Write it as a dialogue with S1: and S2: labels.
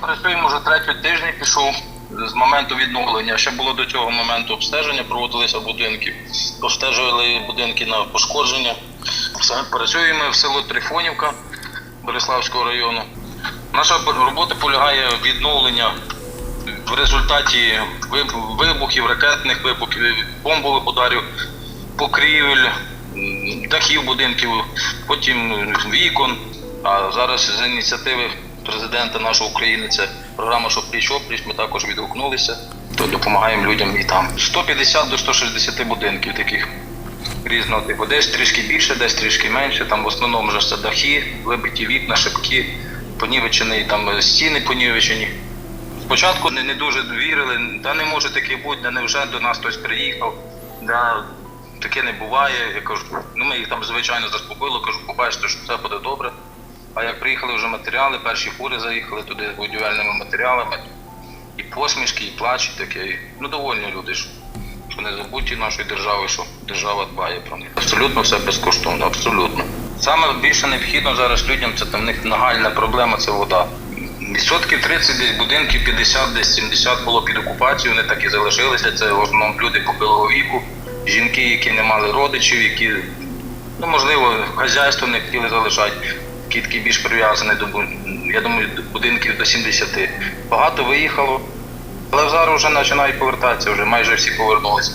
S1: працюємо вже третій тиждень пішов з моменту відновлення. Ще було до цього моменту обстеження, проводилися будинки, обстежували будинки на пошкодження. Працюємо в село Трифонівка Бориславського району. Наша робота полягає в відновлення в результаті вибухів, ракетних вибухів, бомбових ударів, покрівель, дахів будинків, потім вікон. А зараз з ініціативи президента нашої України це програма «Що пліч опліч. Ми також відгукнулися, то допомагаємо людям і там. 150 до 160 будинків таких різного типу. Десь трішки більше, десь трішки менше. Там в основному вже це дахи, вибиті вікна, шибки, понівечені, там е, стіни понівечені. Спочатку не, не дуже вірили, та не може таке бути, да невже до нас хтось приїхав, да, таке не буває. Я кажу, ну ми їх там звичайно заспокоїли, кажу, побачите, що все буде добре. А як приїхали вже матеріали, перші фури заїхали туди з будівельними матеріалами, і посмішки, і плач, і таке. Ну довольні люди. Що не забуті нашої держави, що держава дбає про них. Абсолютно все безкоштовно, абсолютно. Саме більше необхідно зараз людям, це там в них нагальна проблема це вода. Відсотків 30 десь будинків, 50, десь 70 було під окупацією, вони так і залишилися. Це в основному люди похилого віку, жінки, які не мали родичів, які, ну можливо, хазяйство не хотіли залишати, які такі більш прив'язані до я думаю, будинків до 70. Багато виїхало, але зараз вже починають повертатися, вже майже всі повернулися.